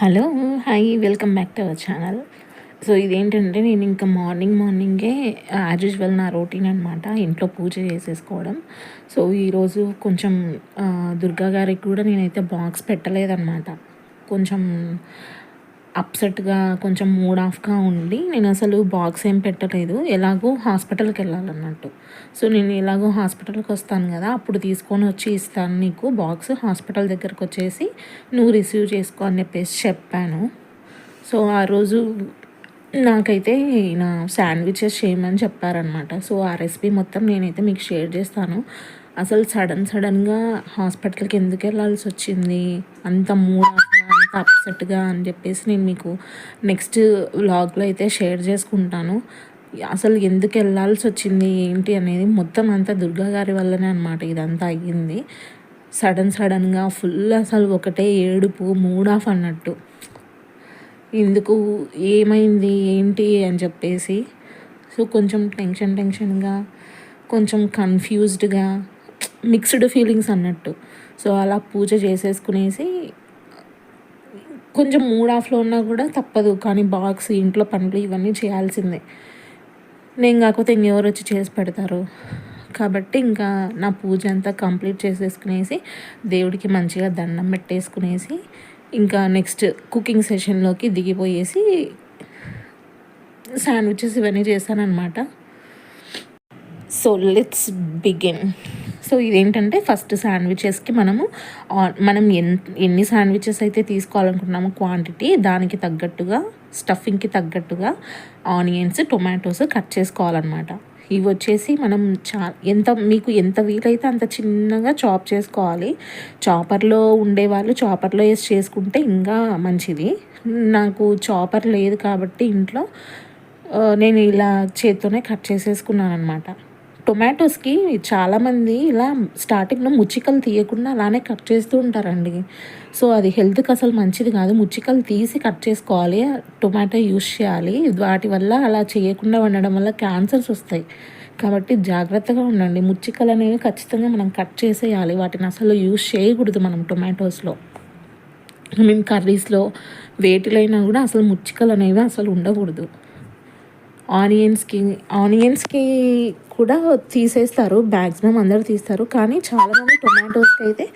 Hello hi welcome back to our channel. So ఇదేంటంటే నేను ఇంకా మార్నింగ్ మార్నింగే యాజ్ యూజువల్ నా రొటీన్ అనమాట ఇంట్లో పూజ చేసేసుకోవడం. సో ఈరోజు కొంచెం దుర్గా గారికి కూడా నేనైతే బాక్స్ పెట్టలేదన్నమాట. కొంచెం అప్సెట్గా కొంచెం మూడ్ ఆఫ్గా ఉండి నేను అసలు బాక్స్ ఏం పెట్టలేదు. ఎలాగో హాస్పిటల్కి వెళ్ళాలన్నట్టు. సో నేను ఎలాగో హాస్పిటల్కి వస్తాను కదా అప్పుడు తీసుకొని వచ్చి ఇస్తాను నీకు. బాక్స్ హాస్పిటల్ దగ్గరకు వచ్చేసి నువ్వు రిసీవ్ చేసుకో అని చెప్పేసి చెప్పాను. సో ఆ రోజు నాకైతే నా శాండ్విచెస్ చేయమని చెప్పారనమాట సో ఆ రెసిపీ మొత్తం నేనైతే మీకు షేర్ చేస్తాను. అసలు సడన్ సడన్గా హాస్పిటల్కి ఎందుకు వెళ్ళాల్సి వచ్చింది? అంత మూడ్ ఆఫ్గా అప్సెట్గా అని చెప్పేసి నేను మీకు నెక్స్ట్ వ్లాగ్లో అయితే షేర్ చేసుకుంటాను. అసలు ఎందుకు వెళ్ళాల్సి వచ్చింది ఏంటి అనేది మొత్తం అంతా దుర్గా గారి వల్లనే అనమాట ఇదంతా అయ్యింది. సడన్ సడన్గా ఫుల్ అసలు ఒకటే ఏడుపు మూడ్ ఆఫ్ అన్నట్టు. ఎందుకు ఏమైంది ఏంటి అని చెప్పేసి. సో కొంచెం టెన్షన్ టెన్షన్గా కొంచెం కన్ఫ్యూజ్డ్గా మిక్స్డ్ ఫీలింగ్స్ అన్నట్టు. సో అలా పూజ చేసేసుకునేసి కొంచెం మూడ్ ఆఫ్లో ఉన్నా కూడా తప్పదు. కానీ బాక్స్ ఇంట్లో పనులు ఇవన్నీ చేయాల్సిందే. నేను కాకపోతే ఇంకెవరు వచ్చి చేసి పెడతారు. కాబట్టి ఇంకా నా పూజ అంతా కంప్లీట్ చేసేసుకునేసి దేవుడికి మంచిగా దండం పెట్టేసుకునేసి ఇంకా నెక్స్ట్ కుకింగ్ సెషన్లోకి దిగిపోయేసి శాండ్విచెస్ ఇవన్నీ చేశానమాట సో లెట్స్ బిగిన్ సో ఇదేంటంటే ఫస్ట్ శాండ్విచెస్కి మనము మనం ఎన్ ఎన్ని శాండ్విచెస్ అయితే తీసుకోవాలనుకుంటున్నామో క్వాంటిటీ దానికి తగ్గట్టుగా స్టఫింగ్కి తగ్గట్టుగా ఆనియన్స్ టొమాటోస్ కట్ చేసుకోవాలన్నమాట. ఇవి వచ్చేసి మనం చా ఎంత మీకు ఎంత వీలైతే అంత చిన్నగా చాప్ చేసుకోవాలి. చాపర్లో ఉండేవాళ్ళు చాపర్లో వేసి చేసుకుంటే ఇంకా మంచిది. నాకు చాపర్ లేదు కాబట్టి ఇంట్లో నేను ఇలా చేత్తోనే కట్ చేసేసుకున్నాను అనమాట టొమాటోస్కి చాలామంది ఇలా స్టార్టింగ్లో ముచ్చికలు తీయకుండా అలానే కట్ చేస్తూ ఉంటారండి. సో అది హెల్త్కి అసలు మంచిది కాదు. ముచ్చికలు తీసి కట్ చేసుకోవాలి. టొమాటో యూస్ చేయాలి. వాటి వల్ల అలా చేయకుండా ఉండడం వల్ల క్యాన్సర్స్ వస్తాయి. కాబట్టి జాగ్రత్తగా ఉండండి. ముచ్చికలు అనేవి ఖచ్చితంగా మనం కట్ చేసేయాలి. వాటిని అసలు యూస్ చేయకూడదు మనం టొమాటోస్లో. ఐ మీన్ కర్రీస్లో వేటిలైనా కూడా అసలు ముచ్చికలు అనేవి అసలు ఉండకూడదు. ఆనియన్స్కి ఆనియన్స్కి కూడా తీసేస్తారు మ్యాక్సిమం అందరూ తీస్తారు కానీ చాలామంది టొమాటోస్కి అయితే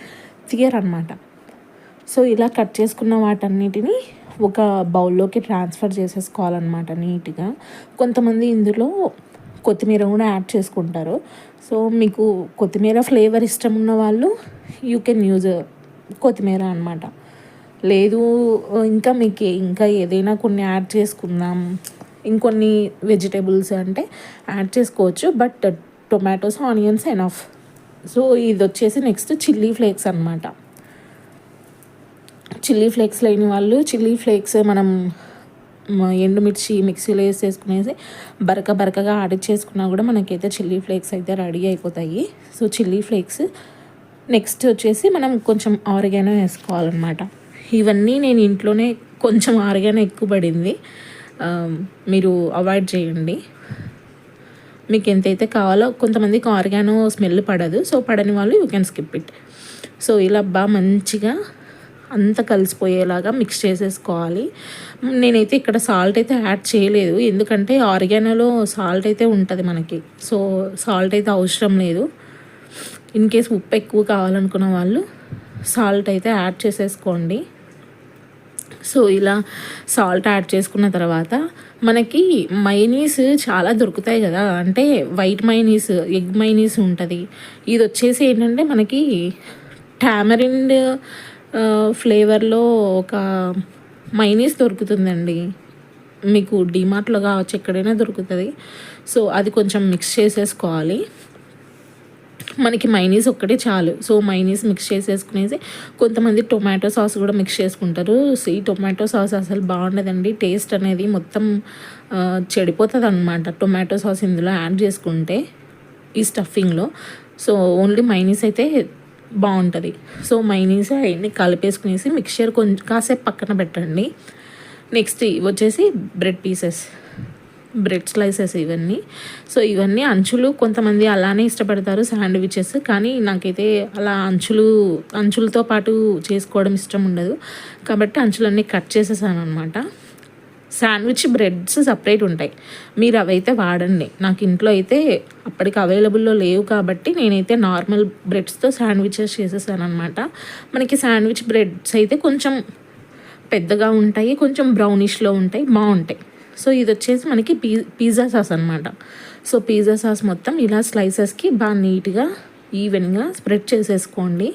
తీయరనమాట సో ఇలా కట్ చేసుకున్న వాటన్నిటిని ఒక బౌల్లోకి ట్రాన్స్ఫర్ చేసేసుకోవాలన్నమాట నీట్గా. కొంతమంది ఇందులో కొత్తిమీర కూడా యాడ్ చేసుకుంటారు. సో మీకు కొత్తిమీర ఫ్లేవర్ ఇష్టం ఉన్న వాళ్ళు యూ కెన్ యూజ్ కొత్తిమీర అనమాట లేదు ఇంకా మీకు ఇంకా ఏదైనా కొన్ని యాడ్ చేసుకుందాం ఇంకొన్ని వెజిటేబుల్స్ అంటే యాడ్ చేసుకోవచ్చు. But tomatoes onions enough so ఇది వచ్చేసి నెక్స్ట్ చిల్లీ ఫ్లేక్స్ అనమాట చిల్లీ ఫ్లేక్స్ లేని వాళ్ళు చిల్లీ ఫ్లేక్స్ మనం ఎండుమిర్చి మిక్సీలో వేసేసుకునేసి బరక బరకగా ఆడిచ్చేసుకున్నా కూడా మనకైతే చిల్లీ ఫ్లేక్స్ అయితే రెడీ అయిపోతాయి. సో చిల్లీ ఫ్లేక్స్ నెక్స్ట్ వచ్చేసి మనం కొంచెం ఆరిగానో వేసుకోవాలన్నమాట. ఇవన్నీ నేను ఇంట్లోనే కొంచెం ఆరిగానో ఎక్కువ పడింది. Um, మీరు అవాయిడ్ చేయండి. మీకు ఎంతైతే కావాలో కొంతమందికి ఆర్గానో స్మెల్ పడదు సో పడని వాళ్ళు you can skip it so ఇలా బాగా మంచిగా అంత కలిసిపోయేలాగా మిక్స్ చేసేసుకోవాలి. నేనైతే ఇక్కడ సాల్ట్ అయితే యాడ్ చేయలేదు ఎందుకంటే ఆర్గానోలో సాల్ట్ అయితే ఉంటుంది మనకి. సో సాల్ట్ అయితే అవసరం లేదు. ఇన్ కేస్ ఉప్పు ఎక్కువ కావాలనుకున్న వాళ్ళు సాల్ట్ అయితే యాడ్ చేసేసుకోండి. సో ఇలా సాల్ట్ యాడ్ చేసుకున్న తర్వాత మనకి మైనీస్ చాలా దొరుకుతాయి కదా. అంటే వైట్ మైనీస్ ఎగ్ మైనీస్ ఉంటుంది. ఇది వచ్చేసి ఏంటంటే మనకి టామరిండ్ ఫ్లేవర్లో ఒక మైనీస్ దొరుకుతుందండి. మీకు డిమార్ట్లో కావచ్చు ఎక్కడైనా దొరుకుతుంది. సో అది కొంచెం మిక్స్ చేసేసుకోవాలి. మనకి మైనీస్ ఒక్కటే చాలు. సో మైనీస్ మిక్స్ చేసేసుకునేసి కొంతమంది టొమాటో సాస్ కూడా మిక్స్ చేసుకుంటారు. ఈ టొమాటో సాస్ అసలు బాగుండదండి. టేస్ట్ అనేది మొత్తం చెడిపోతుంది అనమాట టొమాటో సాస్ ఇందులో యాడ్ చేసుకుంటే ఈ స్టఫింగ్లో సో ఓన్లీ మైనీస్ అయితే బాగుంటుంది. సో మైనీస్ అవన్నీ కలిపేసుకునేసి మిక్చర్ కొంచెం కాసేపు పక్కన పెట్టండి. నెక్స్ట్ వచ్చేసి బ్రెడ్ పీసెస్ బ్రెడ్ స్లైసెస్ ఇవన్నీ. సో ఇవన్నీ అంచులు కొంతమంది అలానే ఇష్టపడతారు శాండ్విచెస్. కానీ నాకైతే అలా అంచులు అంచులతో పాటు చేసుకోవడం ఇష్టం ఉండదు. కాబట్టి అంచులన్నీ కట్ చేసేసాను అనమాట శాండ్విచ్ బ్రెడ్స్ సపరేట్ ఉంటాయి. మీరు అవైతే వాడండి. నాకు ఇంట్లో అయితే అప్పటికి అవైలబుల్లో లేవు కాబట్టి నేనైతే నార్మల్ బ్రెడ్స్తో శాండ్విచెస్ చేసేసాను అనమాట మనకి శాండ్విచ్ బ్రెడ్స్ అయితే కొంచెం పెద్దగా ఉంటాయి కొంచెం బ్రౌనిష్లో ఉంటాయి బాగుంటాయి. సో ఇది వచ్చేసి మనకి పీ పిజ్జా సాస్ అనమాట సో పిజ్జా సాస్ మొత్తం ఇలా స్లైసెస్కి బాగా నీట్గా ఈవెన్గా స్ప్రెడ్ చేసేసుకోండి.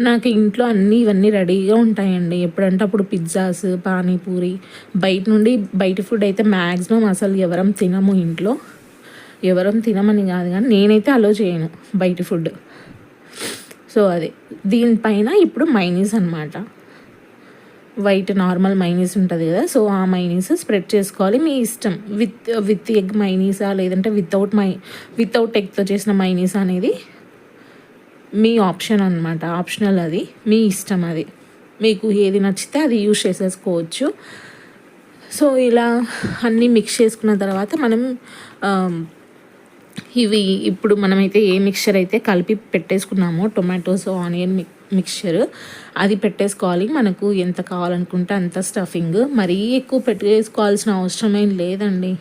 నాకు ఇంట్లో అన్నీ ఇవన్నీ రెడీగా ఉంటాయండి. ఎప్పుడంటే అప్పుడు పిజ్జాస్ పానీపూరి బయట నుండి బయట ఫుడ్ అయితే మ్యాక్సిమం అసలు ఎవరం తినము ఇంట్లో. ఎవరం తినమని కాదు కానీ నేనైతే అలో చేయను బయట ఫుడ్ సో అదే. దీనిపైన ఇప్పుడు మైనీస్ అనమాట వైట్ నార్మల్ మైనీస్ ఉంటుంది కదా సో ఆ మైనీస్ స్ప్రెడ్ చేసుకోవాలి. మీ ఇష్టం విత్ విత్ ఎగ్ మైనీసా లేదంటే వితౌట్ మై వితౌట్ ఎగ్తో చేసిన మైనీస్ అనేది మీ ఆప్షన్ అనమాట ఆప్షనల్ అది మీ ఇష్టం అది. మీకు ఏది నచ్చితే అది యూజ్ చేసేసుకోవచ్చు. సో ఇలా అన్నీ మిక్స్ చేసుకున్న తర్వాత మనం ఇవి ఇప్పుడు మనమైతే ఏ మిక్చర్ అయితే కలిపి పెట్టేసుకున్నామో టొమాటోస్ ఆనియన్ మిక్ మిక్చర్ అది పెట్టేసుకోవాలి. మనకు ఎంత కావాలనుకుంటే అంత స్టఫింగ్ మరీ ఎక్కువ పెట్టేసుకోవాల్సిన అవసరం ఏం లేదండి.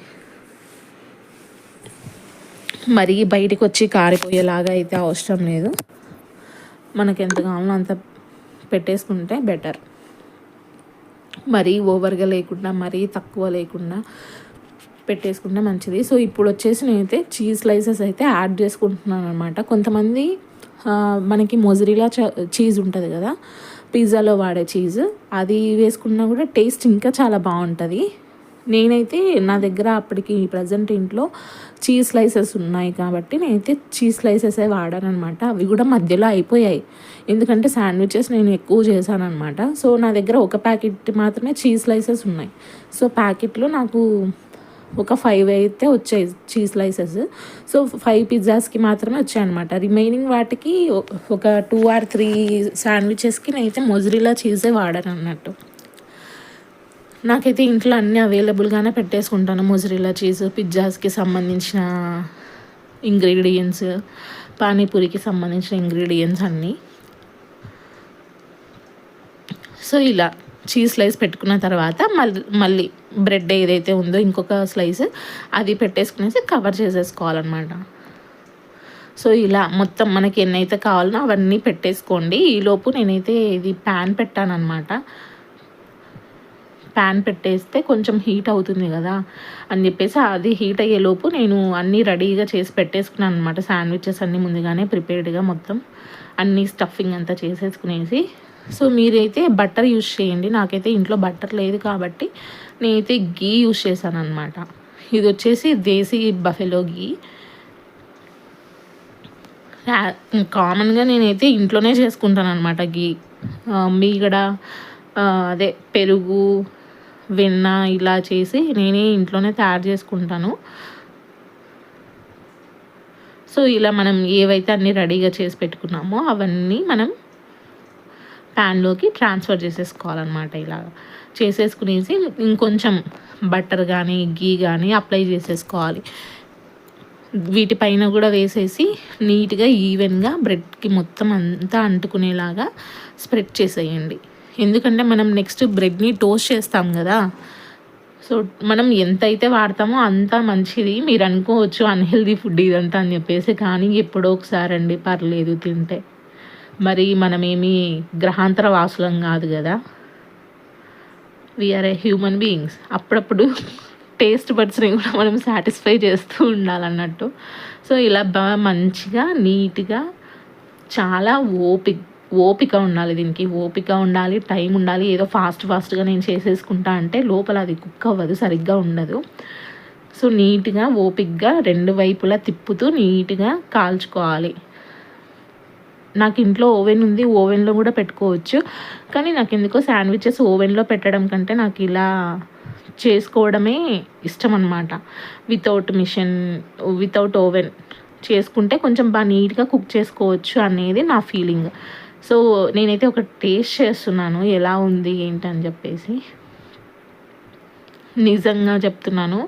మరీ బయటకు వచ్చి కారిపోయేలాగా అయితే అవసరం లేదు. మనకు ఎంత కావాలో అంత పెట్టేసుకుంటే బెటర్ మరీ ఓవర్గా లేకుండా మరీ తక్కువ లేకుండా పెట్టేసుకుంటే మంచిది. సో ఇప్పుడు వచ్చేసి నేనైతే చీజ్ స్లైసెస్ అయితే యాడ్ చేసుకుంటున్నాను అనమాట కొంతమంది మనకి మొజరీలా చీజ్ ఉంటుంది కదా పిజ్జాలో వాడే చీజ్ అది వేసుకున్నా కూడా టేస్ట్ ఇంకా చాలా బాగుంటుంది. నేనైతే నా దగ్గర అప్పటికి ప్రజెంట్ ఇంట్లో చీజ్ స్లైసెస్ ఉన్నాయి కాబట్టి నేనైతే చీజ్ స్లైసెసే వాడానమాట అవి కూడా మధ్యలో అయిపోయాయి. ఎందుకంటే శాండ్విచెస్ నేను ఎక్కువ చేశానమాట సో నా దగ్గర ఒక ప్యాకెట్ మాత్రమే చీజ్ స్లైసెస్ ఉన్నాయి. సో ప్యాకెట్లో నాకు ఒక ఫైవ్ అయితే వచ్చాయి చీజ్ స్లైసెస్ సో ఫైవ్ పిజ్జాస్కి మాత్రమే వచ్చాయన్నమాట రిమైనింగ్ వాటికి ఒక టూ ఆర్ త్రీ శాండ్విచెస్కి నేనైతే మొజరిలా చీజే వాడాను అన్నట్టు. నాకైతే ఇంట్లో అన్నీ అవైలబుల్గానే పెట్టేసుకుంటాను మొజరిలా చీజ్ పిజ్జాస్కి సంబంధించిన ఇంగ్రీడియంట్స్ పానీపూరికి సంబంధించిన ఇంగ్రీడియంట్స్ అన్నీ. సో ఇలా. చీజ్ స్లైస్ పెట్టుకున్న తర్వాత మళ్ళీ మళ్ళీ బ్రెడ్ ఏదైతే ఉందో ఇంకొక స్లైస్ అది పెట్టేసుకునేసి కవర్ చేసేసుకోవాలన్నమాట. సో ఇలా మొత్తం మనకి ఎన్నైతే కావాలనో అవన్నీ పెట్టేసుకోండి. ఈలోపు నేనైతే ఇది ప్యాన్ పెట్టాను అనమాట ప్యాన్ పెట్టేస్తే కొంచెం హీట్ అవుతుంది కదా అని చెప్పేసి అది హీట్ అయ్యేలోపు నేను అన్నీ రెడీగా చేసి పెట్టేసుకున్నాను అనమాట శాండ్విచెస్ అన్నీ ముందుగానే ప్రిపేర్డ్గా మొత్తం అన్నీ స్టఫింగ్ అంతా చేసేసుకునేసి సో మీరైతే బట్టర్ యూస్ చేయండి. నాకైతే ఇంట్లో బట్టర్ లేదు కాబట్టి నేనైతే గీ యూజ్ చేశాను అనమాట ఇది వచ్చేసి దేశీ బఫెలో గీ కామన్గా నేనైతే ఇంట్లోనే చేసుకుంటాను అనమాట గీ మీగడ అదే పెరుగు వెన్న ఇలా చేసి నేనే ఇంట్లోనే తయారు చేసుకుంటాను. సో ఇలా మనం ఏవైతే అన్నీ రెడీగా చేసి పెట్టుకున్నామో అవన్నీ మనం ప్యాన్లోకి ట్రాన్స్ఫర్ చేసేసుకోవాలన్నమాట ఇలా. చేసేసుకునేసి ఇంకొంచెం బటర్ కానీ గీ కానీ అప్లై చేసేసుకోవాలి. వీటిపైన కూడా వేసేసి నీట్గా ఈవెన్గా బ్రెడ్కి మొత్తం అంతా అంటుకునేలాగా స్ప్రెడ్ చేసేయండి. ఎందుకంటే మనం నెక్స్ట్ బ్రెడ్ని టోస్ట్ చేస్తాం కదా. సో మనం ఎంతైతే వాడతామో అంత మంచిది. మీరు అనుకోవచ్చు అన్హెల్దీ ఫుడ్ ఇదంతా అని చెప్పేసి. కానీ ఎప్పుడో ఒకసారి అండి పర్లేదు తింటే. మరి మనమేమి గ్రహాంతర వాసులం కాదు కదా. We are a human beings అప్పుడప్పుడు టేస్ట్ బడ్స్ని కూడా మనం సాటిస్ఫై చేస్తూ ఉండాలన్నట్టు. సో ఇలా బాగా మంచిగా నీట్గా చాలా ఓపిక్ ఓపిక ఉండాలి దీనికి. ఓపిక ఉండాలి టైం ఉండాలి. ఏదో ఫాస్ట్ ఫాస్ట్గా నేను చేసేసుకుంటా అంటే లోపల అది కుక్ అవ్వదు సరిగ్గా ఉండదు. సో నీట్గా ఓపిక్గా రెండు వైపులా తిప్పుతూ నీట్గా కాల్చుకోవాలి. నాకు ఇంట్లో ఓవెన్ ఉంది ఓవెన్లో కూడా పెట్టుకోవచ్చు. కానీ నాకు ఎందుకో శాండ్విచెస్ ఓవెన్లో పెట్టడం కంటే నాకు ఇలా చేసుకోవడమే ఇష్టం అనమాట వితౌట్ మిషన్ వితౌట్ ఓవెన్ చేసుకుంటే కొంచెం బాగా నీట్గా కుక్ చేసుకోవచ్చు అనేది నా ఫీలింగ్. సో నేనైతే ఒక టేస్ట్ చేస్తున్నాను ఎలా ఉంది ఏంటని చెప్పేసి. నిజంగా చెప్తున్నాను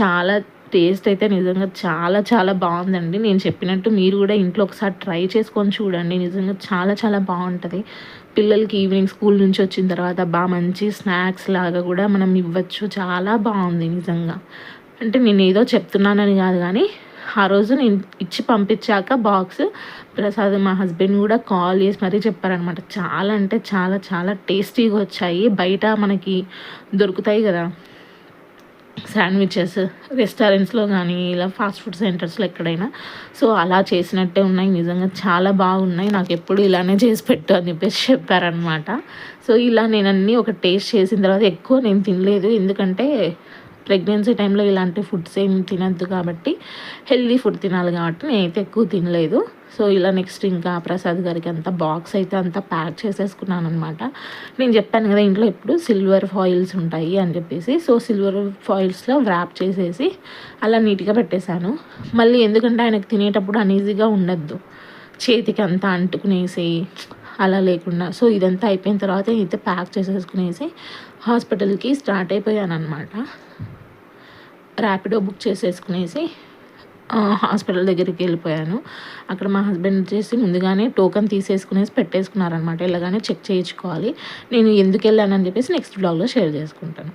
చాలా టేస్ట్ అయితే నిజంగా చాలా చాలా బాగుందండి. నేను చెప్పినట్టు మీరు కూడా ఇంట్లో ఒకసారి ట్రై చేసుకొని చూడండి. నిజంగా చాలా చాలా బాగుంటుంది. పిల్లలకి ఈవినింగ్ స్కూల్ నుంచి వచ్చిన తర్వాత బాగా మంచి స్నాక్స్ లాగా కూడా మనం ఇవ్వచ్చు. చాలా బాగుంది నిజంగా. అంటే నేను ఏదో చెప్తున్నానని కాదు కానీ ఆ రోజు నేను ఇచ్చి పంపించాక బాక్స్ ప్రసాద్ మా హస్బెండ్ కూడా కాల్ చేసి మరీ చెప్పారనమాట చాలా అంటే చాలా చాలా టేస్టీగా వచ్చాయి. బయట మనకి దొరుకుతాయి కదా. శాండ్విచెస్ రెస్టారెంట్స్లో కానీ ఇలా ఫాస్ట్ ఫుడ్ సెంటర్స్లో ఎక్కడైనా. సో అలా చేసినట్టే ఉన్నాయి. నిజంగా చాలా బాగున్నాయి. నాకు ఎప్పుడు ఇలానే చేసి పెట్టు అని చెప్పేసి చెప్పారనమాట సో ఇలా నేను అన్నీ ఒక టేస్ట్ చేసిన తర్వాత ఎక్కువ నేను తినలేదు. ఎందుకంటే ప్రెగ్నెన్సీ టైంలో ఇలాంటి ఫుడ్స్ ఏం తినద్దు కాబట్టి హెల్దీ ఫుడ్ తినాలి కాబట్టి నేనైతే ఎక్కువ తినలేదు. సో ఇలా నెక్స్ట్ ఇంకా ప్రసాద్ గారికి అంత బాక్స్ అయితే అంతా ప్యాక్ చేసేసుకున్నాను అనమాట నేను చెప్పాను కదా ఇంట్లో ఎప్పుడు సిల్వర్ ఫాయిల్స్ ఉంటాయి అని చెప్పేసి. సో సిల్వర్ ఫాయిల్స్లో వ్రాప్ చేసేసి అలా నీట్గా పెట్టేశాను. మళ్ళీ ఎందుకంటే ఆయనకు తినేటప్పుడు అనీజీగా ఉండద్దు. చేతికి అంతా అంటుకునేసి అలా లేకుండా. సో ఇదంతా అయిపోయిన తర్వాత అయితే ప్యాక్ చేసేసుకునేసి హాస్పిటల్కి స్టార్ట్ అయిపోయాను అనమాట ర్యాపిడో బుక్ చేసేసుకునేసి హాస్పిటల్ దగ్గరికి వెళ్ళిపోయాను. అక్కడ మా హస్బెండ్ వచ్చేసి ముందుగానే టోకన్ తీసేసుకునేసి పెట్టేసుకున్నారనమాట ఇలాగానే చెక్ చేయించుకోవాలి. నేను ఎందుకు వెళ్ళానని చెప్పేసి నెక్స్ట్ బ్లాగ్లో షేర్ చేసుకుంటాను.